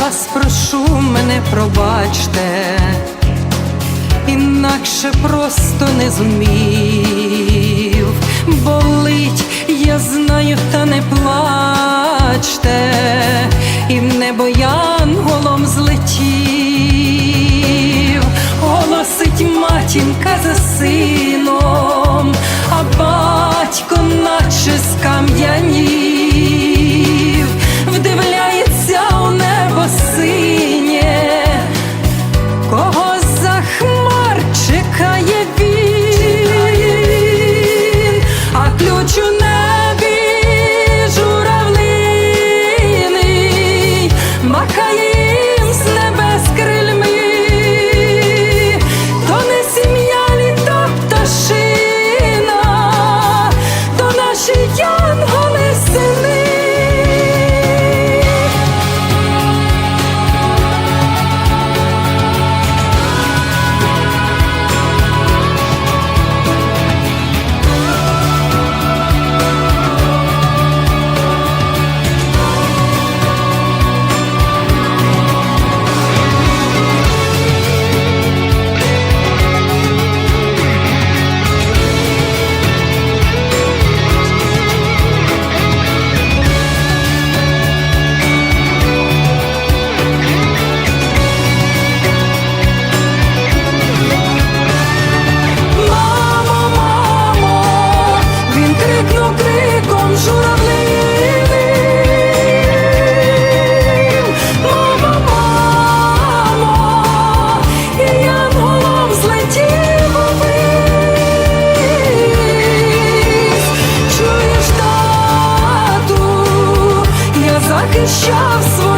Вас прошу, мене пробачте, інакше просто не зумів. Болить, я знаю, та не плачте, і небо янголом she Чуєш, в свою